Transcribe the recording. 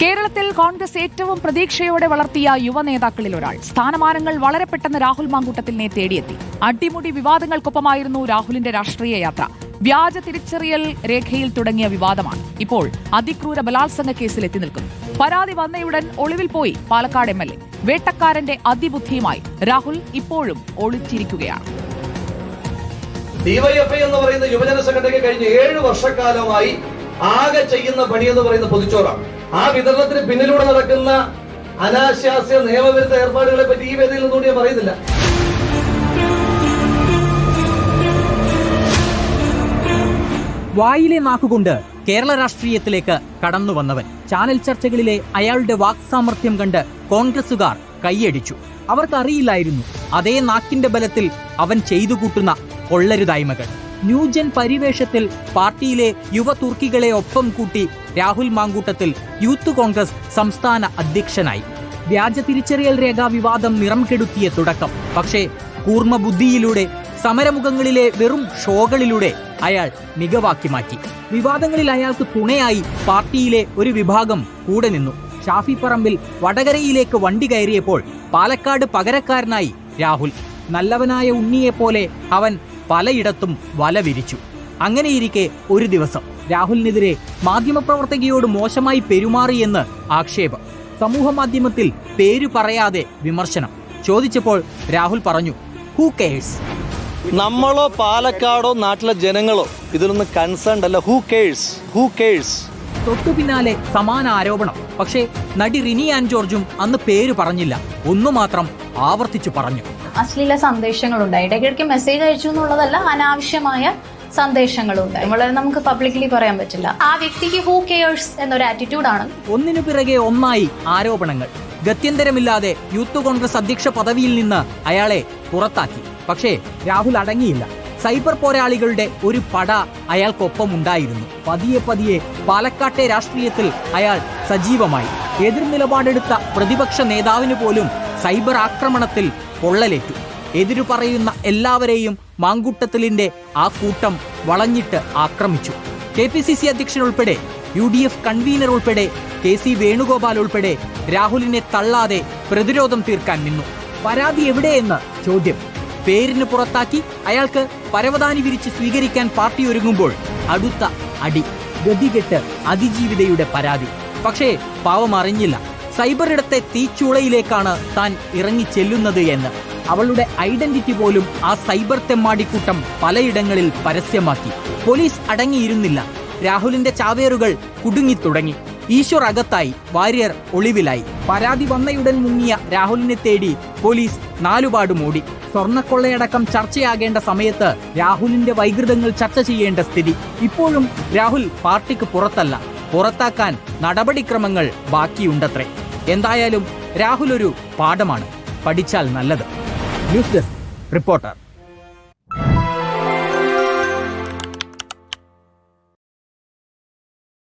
കേരളത്തിൽ കോൺഗ്രസ് ഏറ്റവും പ്രതീക്ഷയോടെ വളർത്തിയ യുവ നേതാക്കളിൽ ഒരാൾ. സ്ഥാനമാനങ്ങൾ വളരെ പെട്ടെന്ന് രാഹുൽ മാങ്കൂട്ടത്തിനെ തേടിയെത്തി. അടിമുടി വിവാദങ്ങൾക്കൊപ്പമായിരുന്നു രാഹുലിന്റെ രാഷ്ട്രീയ യാത്ര. വ്യാജ തിരിച്ചറിയൽ രേഖയിൽ തുടങ്ങിയ വിവാദമാണ്. ഇപ്പോൾ അതിക്രൂര ബലാത്സംഗ കേസിൽ എത്തി നിൽക്കുന്നു. പരാതി വന്നയുടൻ ഒളിവിൽ പോയി പാലക്കാട് എം എൽ എ. വേട്ടക്കാരന്റെ അതിബുദ്ധിയുമായി രാഹുൽ ഇപ്പോഴും ഒളിച്ചിരിക്കുകയാണ്. ഡിവൈഎഫ്ഐ എന്ന് പറയുന്ന യുവജന സംഘടനയ്ക്ക് കഴിഞ്ഞ ഏഴ് വർഷക്കാലമായി ആകെ ചെയ്യുന്ന പണി എന്ന് പറയുന്ന പൊതിച്ചോറാണ്. ആ വിതരണത്തിന് പിന്നിലൂടെ നടക്കുന്ന അനാശാസ്യ നിയമവിരുദ്ധ ഏർപ്പാടുകളെ പറ്റി ഈ വേദിയിൽ നിന്നുകൊണ്ട് ഞാൻ പറയുന്നില്ല. വായിലെ നാക്കുകൊണ്ട് കേരള രാഷ്ട്രീയത്തിലേക്ക് കടന്നു വന്നവൻ. ചാനൽ ചർച്ചകളിലെ അയാളുടെ വാക്സാമർഥ്യം കണ്ട് കോൺഗ്രസുകാർ കൈയടിച്ചു. അവർക്കറിയില്ലായിരുന്നു അതേ നാക്കിന്റെ ബലത്തിൽ അവൻ ചെയ്തു കൂട്ടുന്ന കൊള്ളരുതായ്മകൾ ന്യൂജൻ പരിവേഷത്തിൽ പാർട്ടിയിലെ യുവ തുർക്കികളെ ഒപ്പം കൂട്ടി രാഹുൽ മാങ്കൂട്ടത്തിൽ യൂത്ത് കോൺഗ്രസ് സംസ്ഥാന അധ്യക്ഷനായി. വ്യാജ തിരിച്ചറിയൽ രേഖാ വിവാദം നിറം കെടുത്തിയ തുടക്കം. പക്ഷേ കൂർമ്മബുദ്ധിയിലൂടെ സമരമുഖങ്ങളിലെ വെറും ഷോകളിലൂടെ അയാൾ മികവാക്കി മാറ്റി. വിവാദങ്ങളിൽ അയാൾക്ക് തുണയായി പാർട്ടിയിലെ ഒരു വിഭാഗം കൂടെ നിന്നു. ഷാഫി പറമ്പിൽ വടകരയിലേക്ക് വണ്ടി കയറിയപ്പോൾ പാലക്കാട് പകരക്കാരനായി രാഹുൽ. നല്ലവനായ ഉണ്ണിയെപ്പോലെ അവൻ പലയിടത്തും വല വിരിച്ചു. അങ്ങനെയിരിക്കെ ഒരു ദിവസം രാഹുലിനെതിരെ മാധ്യമപ്രവർത്തകയോട് മോശമായി പെരുമാറിയെന്ന് ആക്ഷേപം. സമൂഹ മാധ്യമത്തിൽ പേരു പറയാതെ വിമർശനം. ചോദിച്ചപ്പോൾ രാഹുൽ പറഞ്ഞു ഹൂ കേഴ്സ് നമ്മളോ പാലക്കാടോ നാട്ടിലെ ജനങ്ങളോ ഇതിലൊന്നും കൺസേൺഡ് അല്ല. ഹൂ കേഴ്സ് ഹൂ കേഴ്സ് തൊട്ടു പിന്നാലെ സമാന ആരോപണം. പക്ഷേ നടി റിനി ആൻഡ് ജോർജും അന്ന് പേര് പറഞ്ഞില്ല. ഒന്നു മാത്രം ആവർത്തിച്ചു പറഞ്ഞു. അശ്ലീല സന്ദേശങ്ങളുണ്ട്. ഇടയ്ക്കിടയ്ക്ക് മെസ്സേജ് അയച്ചു എന്നുള്ളതല്ല അനാവശ്യമായ സന്ദേശങ്ങളുണ്ട്. വളരെ നമുക്ക് പബ്ലിക്കലി പറയാൻ പറ്റില്ല. ആ വ്യക്തിക്ക് ഹൂ കെയേഴ്സ് എന്നൊരു ആറ്റിറ്റ്യൂഡാണ് ഒന്നിനു പിറകെ ഒന്നായി ആരോപണങ്ങൾ. ഗത്യന്തരമില്ലാതെ യൂത്ത് കോൺഗ്രസ് അധ്യക്ഷ പദവിയിൽ നിന്ന് അയാളെ പുറത്താക്കി. പക്ഷേ രാഹുൽ അടങ്ങിയില്ല. സൈബർ പോരാളികളുടെ ഒരു പട അയാൾക്കൊപ്പം ഉണ്ടായിരുന്നു. പതിയെ പതിയെ പാലക്കാട്ടെ രാഷ്ട്രീയത്തിൽ അയാൾ സജീവമായി. എതിർ നിലപാടെടുത്ത പ്രതിപക്ഷ നേതാവിന് പോലും സൈബർ ആക്രമണത്തിൽ പൊള്ളലേറ്റു. എതിരു പറയുന്ന എല്ലാവരെയും മാങ്കൂട്ടത്തിലിന്റെ ആ കൂട്ടം വളഞ്ഞിട്ട് ആക്രമിച്ചു. കെ പി സി സി അധ്യക്ഷൻ ഉൾപ്പെടെ യു ഡി എഫ് കൺവീനർ ഉൾപ്പെടെ കെ സി വേണുഗോപാൽ ഉൾപ്പെടെ രാഹുലിനെ തള്ളാതെ പ്രതിരോധം തീർക്കാൻ നിന്നു. പരാതി എവിടെയെന്ന് ചോദ്യം. പേരിന് പുറത്താക്കി അയാൾക്ക് പരവതാനി വിരിച്ച് സ്വീകരിക്കാൻ പാർട്ടി ഒരുങ്ങുമ്പോൾ അടുത്ത അടി. ഗതികെട്ട് അതിജീവിതയുടെ പരാതി. പക്ഷേ പാവം അറിഞ്ഞില്ല. സൈബർ ഇടത്തെ തീച്ചൂളയിലേക്കാണ് താൻ ഇറങ്ങി ചെല്ലുന്നത് എന്ന്. അവളുടെ ഐഡന്റിറ്റി പോലും ആ സൈബർ തെമ്മാടിക്കൂട്ടം പലയിടങ്ങളിൽ പരസ്യമാക്കി. പോലീസ് അടങ്ങിയിരുന്നില്ല. രാഹുലിന്റെ ചാവേറുകൾ കുടുങ്ങിത്തുടങ്ങി. ഈശ്വർ അകത്തായി വാര്യർ ഒളിവിലായി. പരാതി വന്നയുടൻ മുങ്ങിയ രാഹുലിനെ തേടി പോലീസ് നാലുപാട് മൂടി. സ്വർണക്കൊള്ളയടക്കം ചർച്ചയാകേണ്ട സമയത്ത് രാഹുലിന്റെ വൈകൃതങ്ങൾ ചർച്ച ചെയ്യേണ്ട സ്ഥിതി. ഇപ്പോഴും രാഹുൽ പാർട്ടിക്ക് പുറത്തല്ല. പുറത്താക്കാൻ നടപടിക്രമങ്ങൾ ബാക്കിയുണ്ടത്രേ. എന്തായാലും രാഹുൽ ഒരു പാഠമാണ്. പഠിച്ചാൽ നല്ലത്. News desk reporter.